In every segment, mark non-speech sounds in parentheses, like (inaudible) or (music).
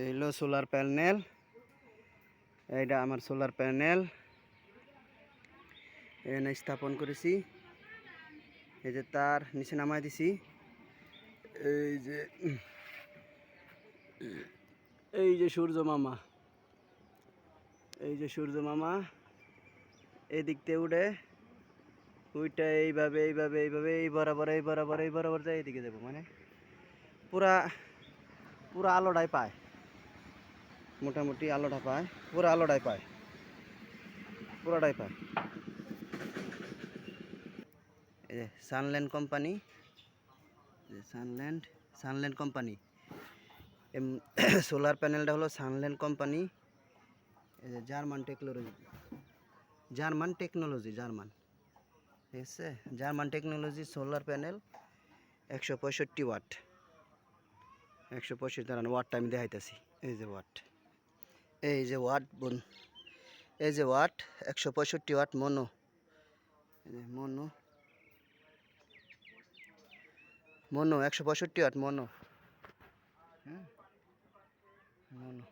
এই হলো solar panel. এইটা আমার সোলার প্যানেল। এখানে স্থাপন করেছি। এই যে তার নিচে নামাই দিছি। এই যে এই যে সূর্য মামা। এই যে সূর্য মামা। এদিক দিয়ে উঠে ওইটা এইভাবে এইভাবে এইভাবে, এই বরাবর এই বরাবর এই বরাবর যায় এইদিকে যাব মানে পুরা পুরা আলোটাই পায়। মোটামুটি আলোটা পায়, পুরো আলোটাই পায়। পুরোটাই পায়। এই যে Sunland company Sunland Sunland company. (coughs) Solar প্যানেলটা হলো সানল্যান্ড কোম্পানি। এই যে German technology German technology, German. ঠিক আছে? জার্মান টেকনোলজি সোলার প্যানেল একশো পঁয়ষট্টি ওয়াট। একশো পঁয়ষট্টি ওয়াটটা আমি দেখাইতেছি। এই যে ওয়াট। এই যে ওয়াট বোন, এই যে ওয়াট, একশো পঁয়ষট্টি ওয়াট মনো। মনো। মনো, একশো পঁয়ষট্টি ওয়াট মনো। হ্যাঁ? মনো।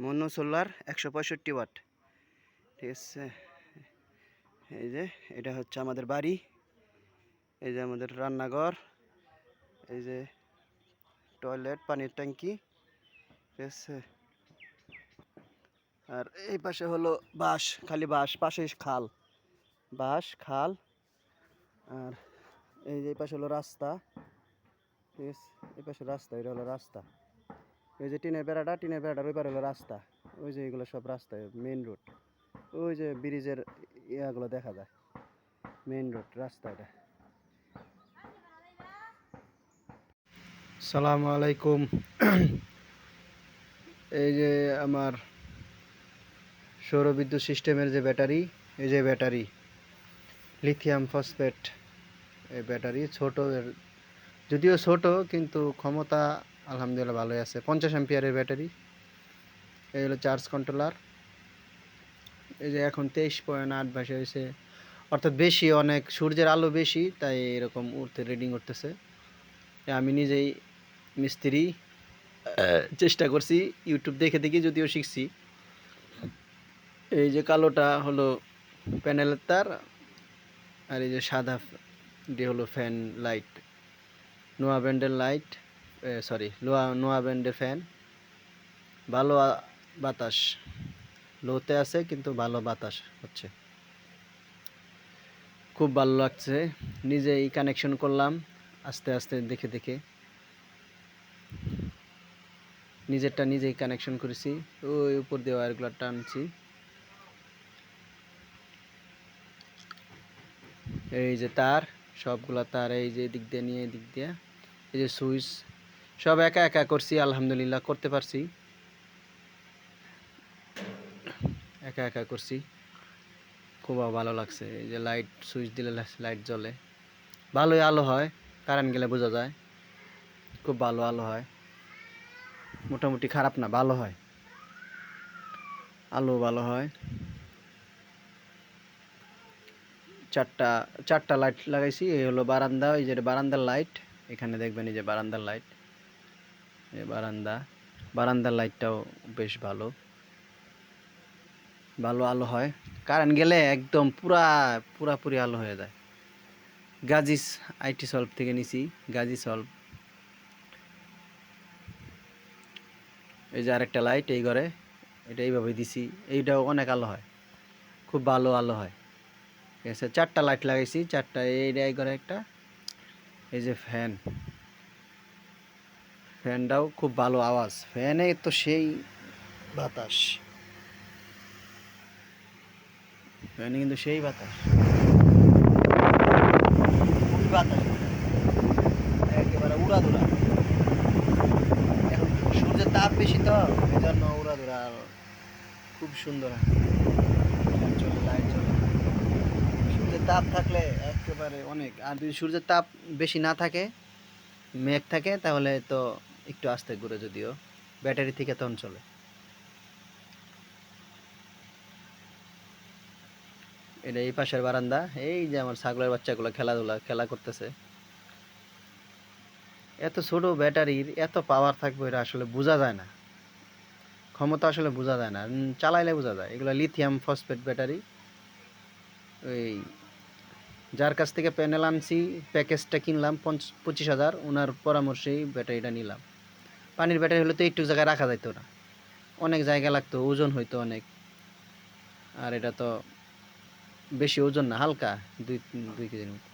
মনো সোলার একশো পঁয়ষট্টি ওয়াট। ঠিক আছে? এই যে, এটা হচ্ছে আমাদের বাড়ি। এই যে আমাদের রান্নাঘর। এই যে টয়লেট, পানির ট্যাঙ্কি ঠিক আছে আর এই পাশে হলো বাঁশ, খালি বাঁশ পাশে খাল। বাঁশ, খাল, আর এই যে পাশে হলো রাস্তা। ঠিক আছে? এই পাশে রাস্তা, এটা হলো রাস্তা। এই যে টিনের বেড়াটা, টিনের বেড়াটার ওই পারে হলো রাস্তা। ওই যে এগুলো সব রাস্তা মেন রোড। ওই যে ব্রিজের ইয়াগুলো দেখা যায়। মেইন রোড, রাস্তা এটা। সালামু আলাইকুম। এই যে আমার সৌরবিদ্যুৎ সিস্টেমের যে ব্যাটারি, এই যে ব্যাটারি, লিথিয়াম ফসফেট, এই ব্যাটারি ছোট যদিও ছোট কিন্তু ক্ষমতা আলহামদুলিল্লাহ ভালোই আছে। পঞ্চাশ অ্যাম্পিয়ারের ব্যাটারি, এই হলো চার্জ কন্ট্রোলার। এই যে এখন তেইশ পয়েন্ট আট ভাসে হয়েছে। অর্থাৎ বেশি, অনেক সূর্যের আলো বেশি, তাই এরকম উঠতে রিডিং এ আমি নিজেই মিস্ত্রি চেষ্টা করছি ইউটিউব দেখে দেখি যদিও শিখছি। এই যে কালোটা হলো প্যানেলের তার, আর এই যে সাদা ডি হলো ফ্যান লাইট, নোয়া ব্র্যান্ডের লাইট সরি লোয়া, নোয়া ব্র্যান্ডের ফ্যান। ভালো বাতাস, লোতে আছে কিন্তু ভালো বাতাস হচ্ছে। খুব ভালো লাগছে, নিজেই কানেকশন করলাম। আস্তে আস্তে দেখে দেখে। নিজেরটা নিজেই কানেকশন করেছি। ওই উপর দিয়ে ওয়ারগুলো টানছি। এই যে তার, সবগুলা তার, এই যে দিক দিয়ে নিয়ে দিক দিয়ে। এই যে সুইচ, সব একা একা করছি, আলহামদুলিল্লাহ করতে পারছি। একা একা করছি। খুব ভালো লাগছে, এই যে লাইট সুইচ দিলে লাইট জ্বলে। ভালোই আলো হয়। কারেন্ট গেলে বোঝা যায়। খুব ভালো আলো হয়। মোটামুটি খারাপ না, ভালো হয়। আলো ভালো হয়। চারটা চারটা লাইট লাগাইছি, এই হলো বারান্দা, এই যে বারান্দার লাইট এখানে দেখবেন এই যে বারান্দার লাইট বারান্দা, বারান্দার লাইটটাও বেশ ভালো। ভালো আলো হয়। কারেন্ট গেলে একদম পুরা, পুরাপুরি আলো হয়ে যায়। গাজিস আইটি সলভ থেকে নিছি, গাজি সলভ। এই যে আরেকটা লাইট এই ঘরে, এটা এইভাবে দিছি, এইটাও অনেক আলো হয়, খুব ভালো আলো হয়। ঠিক আছে, চারটা লাইট লাগাইছি, চারটা, এইটা, এই ঘরে একটা, এই যে ফ্যান ফ্যানটাও খুব ভালো আওয়াজ ফ্যানে তো সেই বাতাস। ফ্যানে কিন্তু সেই বাতাস। একেবারে সূর্যের তাপ বেশি তো জন্য খুব সুন্দর চলে লাইট সূর্যের তাপ থাকলে একেবারে অনেক। আর যদি সূর্যের তাপ বেশি না থাকে, মেঘ থাকে, তাহলে তো একটু আস্তে ঘুরে যদিও। ব্যাটারি থেকে তখন চলে। এটা এই পাশের বারান্দা। এই যে আমার ছাগলের বাচ্চাগুলো খেলাধুলা, খেলা করতেছে। এত ছোট ব্যাটারির এত পাওয়ার থাকবে, এটা আসলে বোঝা যায় না। ক্ষমতা আসলে বোঝা যায় না। চালাইলে বোঝা যায়। এগুলো লিথিয়াম ফসফেট ব্যাটারি ওই যার কাছ থেকে প্যানেল আনছি প্যাকেজটা কিনলাম পঞ্চ, পঁচিশ হাজার। ওনার পরামর্শেই ব্যাটারিটা নিলাম। পানির ব্যাটারি হলে তো একটু জায়গায় রাখা যাইতো না। অনেক জায়গা লাগতো, ওজন হইতো অনেক। আর এটা তো বেশি ওজন না, হালকা, দুই দুই কেজির মতো।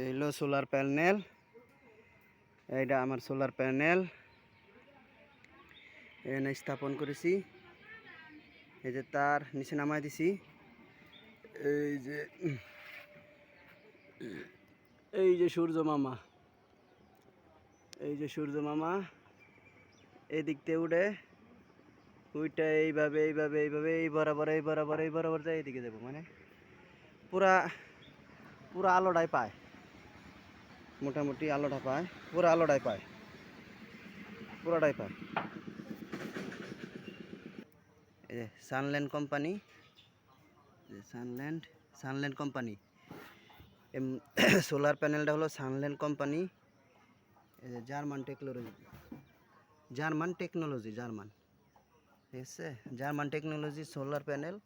এই হলো সোলার প্যানেল। এইটা আমার সোলার প্যানেল। এখানে স্থাপন করেছি। এই যে তার নিচে নামাই দিছি। এই যে এই যে সূর্য মামা। এই যে সূর্য মামা, এদিক দিয়ে উঠে ওইটা এইভাবে এইভাবে এইভাবে, এই বরাবর এই বরাবর এই বরাবর যায় এদিকে যাব মানে পুরা পুরা আলোটাই পায়। মোটামুটি আলোটা পায়, পুরো আলোটাই পায়। পুরোটাই পায়। এই যে Sunland company Sunland Sunland company. (coughs) Solar প্যানেলটা হলো Sunland company. German technology German technology, German. ঠিক আছে জার্মান টেকনোলজি সোলার প্যানেল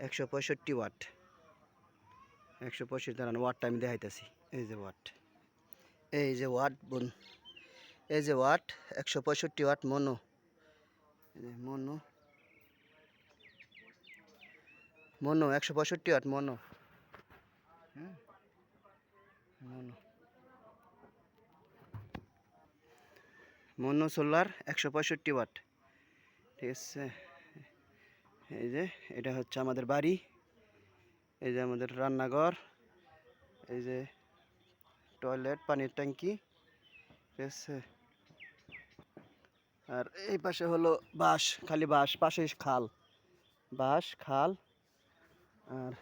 একশো পঁয়ষট্টি ওয়াট। একশো পঁয়ষট্টি, দাঁড়ানো, ওয়াটটা আমি দেখাইতেছি। এই যে ওয়াট। এই যে ওয়াট, বোন। এই যে ওয়াট, একশো পঁয়ষট্টি ওয়াট মনো। মনো। মনো, একশো পঁয়ষট্টি ওয়াট মনো। হুম মনো। মনো সোলার একশো পঁয়ষট্টি ওয়াট। ঠিক আছে এই যে, এটা হচ্ছে আমাদের বাড়ি। এই যে আমাদের রান্নাঘর। এই যে টয়লেট, পানির ট্যাঙ্কি। ঠিক আর এই পাশে হলো বাঁশ, খালি বাঁশ পাশে খাল। বাঁশ, খাল। আর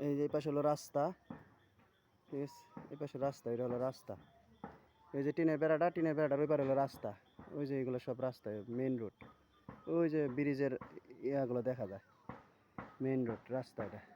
এই যে এই পাশে হলো রাস্তা। ঠিক আছে এই পাশে রাস্তা, এটা হলো রাস্তা। ওই যে টিনের বেড়াটা, টিনের বেড়াটার ওই পারে হলো রাস্তা। ওই যে এগুলো সব রাস্তা মেন রোড। ওই যে ব্রিজের ইয়াগুলো দেখা যায়। মেন রোড রাস্তা এটা।